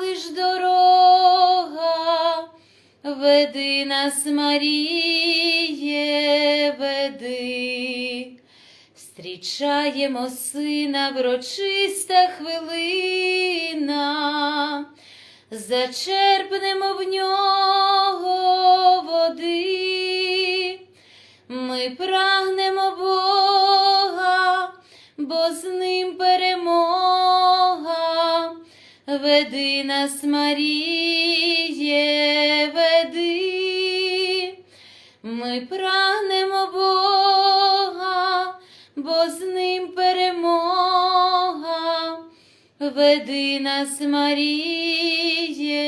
лиш дорога, веди нас, Маріє, веди. Встрічаємо сина врочиста хвилина, зачерпнемо в нього води. Ми прагнемо Бога, бо з ним перемога. Веди нас, Маріє, веди. Ми прагнемо Бога, бо з ним перемога. Веди нас, Маріє,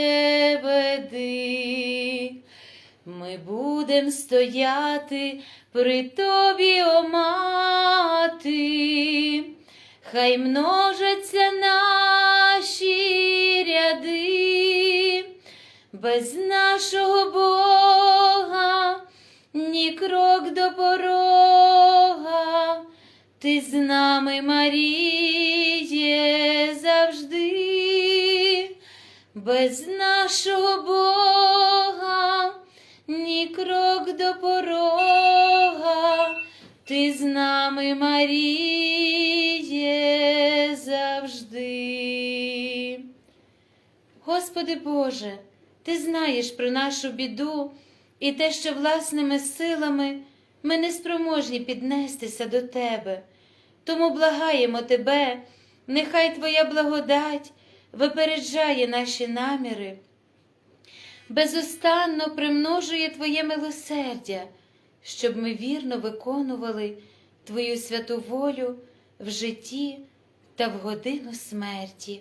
веди. Ми будем стояти при тобі, о мати, хай множаться наші ряди, без нашого Бога, ні крок до порога, ти з нами, Маріє, завжди, без нашого Бога, ні крок до порога, ти з нами, Маріє, Господи Боже, Ти знаєш про нашу біду і те, що власними силами ми не спроможні піднестися до Тебе. Тому благаємо Тебе, нехай Твоя благодать випереджає наші наміри, безустанно примножує Твоє милосердя, щоб ми вірно виконували Твою святу волю в житті та в годину смерті.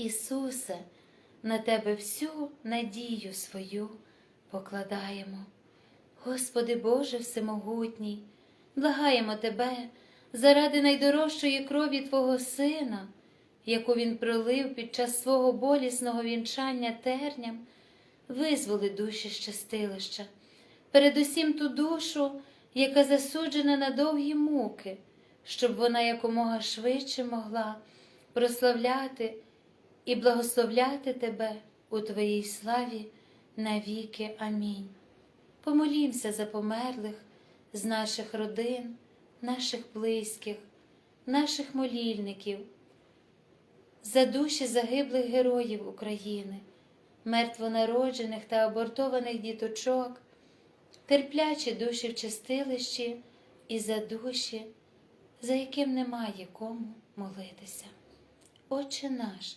Ісусе, на Тебе всю надію свою покладаємо. Господи Боже Всемогутній, благаємо Тебе заради найдорожчої крові Твого Сина, яку Він пролив під час свого болісного вінчання терням, визволи душі щастилища, передусім ту душу, яка засуджена на довгі муки, щоб вона якомога швидше могла прославляти і благословляти Тебе у Твоїй славі навіки. Амінь. Помолімся за померлих з наших родин, наших близьких, наших молільників, за душі загиблих героїв України, мертвонароджених та абортованих діточок, терплячі душі в чистилищі і за душі, за яким немає кому молитися. Отче наш,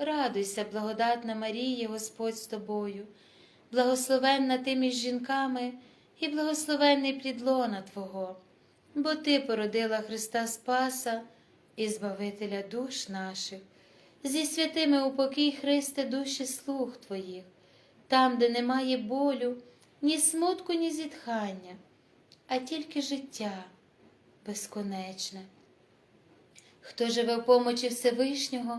радуйся, благодатна Марія, Господь з тобою, благословенна ти між жінками і благословенний плідлона Твого, бо Ти породила Христа Спаса і Збавителя душ наших. Зі святими упокій Христе душі слуг Твоїх, там, де немає болю, ні смутку, ні зітхання, а тільки життя безконечне. Хто живе в помочі Всевишнього,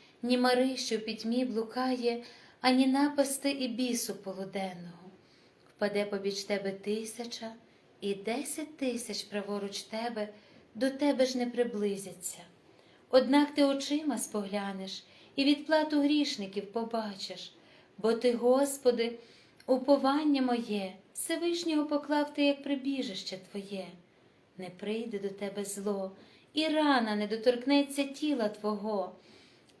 ні мари, що в пітьмі блукає, ані напасти і бісу полуденного. Впаде побіч тебе тисяча, і десять тисяч праворуч тебе до тебе ж не приблизяться. Однак ти очима споглянеш і відплату грішників побачиш, бо ти, Господи, уповання моє, Всевишнього поклав ти як прибіжище Твоє, не прийде до тебе зло і рана не доторкнеться тіла Твого,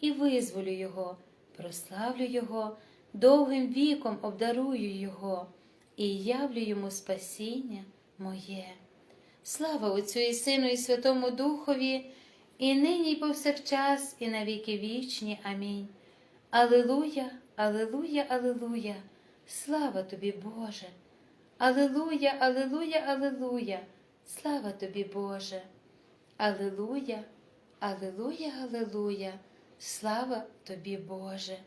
і визволю його, прославлю його, довгим віком обдарую його і явлю йому спасіння моє. Слава Отцю і Сину, і Святому Духові, і нині, і повсякчас, і на віки вічні. Амінь. Алилуя, Алилуя, Алилуя, слава тобі, Боже. Алилуя, Алилуя, Алилуя, слава тобі, Боже. Алилуя, Алилуя, Алилуя, слава тобі, Боже.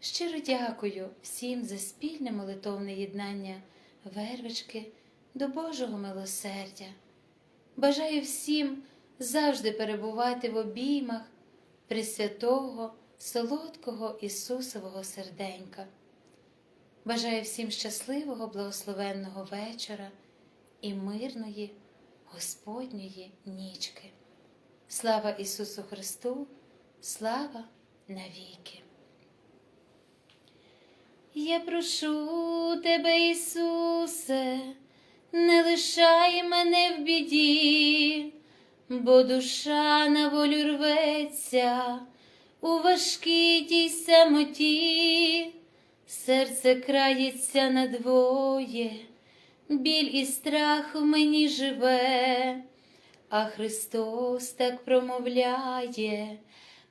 Щиро дякую всім за спільне молитовне єднання вервички до Божого милосердя. Бажаю всім завжди перебувати в обіймах Пресвятого, солодкого Ісусового серденька. Бажаю всім щасливого, благословенного вечора і мирної Господньої нічки. Слава Ісусу Христу, слава навіки! Я прошу тебе, Ісусе, не лишай мене в біді, бо душа на волю рветься у важкій тій самоті, серце крається надвоє, біль і страх в мені живе, а Христос так промовляє,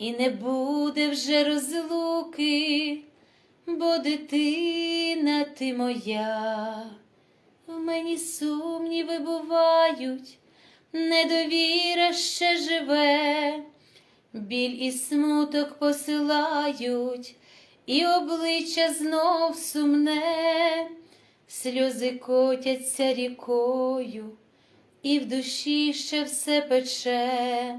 і не буде вже розлуки бо дитина ти моя, в мені сумніви бувають, недовіра ще живе, біль і смуток посилають, і обличчя знов сумне, сльози котяться рікою, і в душі ще все пече,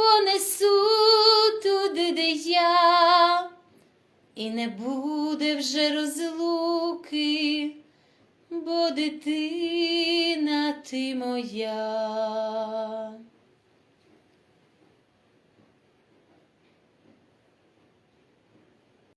понесу туди, де я і не буде вже розлуки, бо дитина ти моя.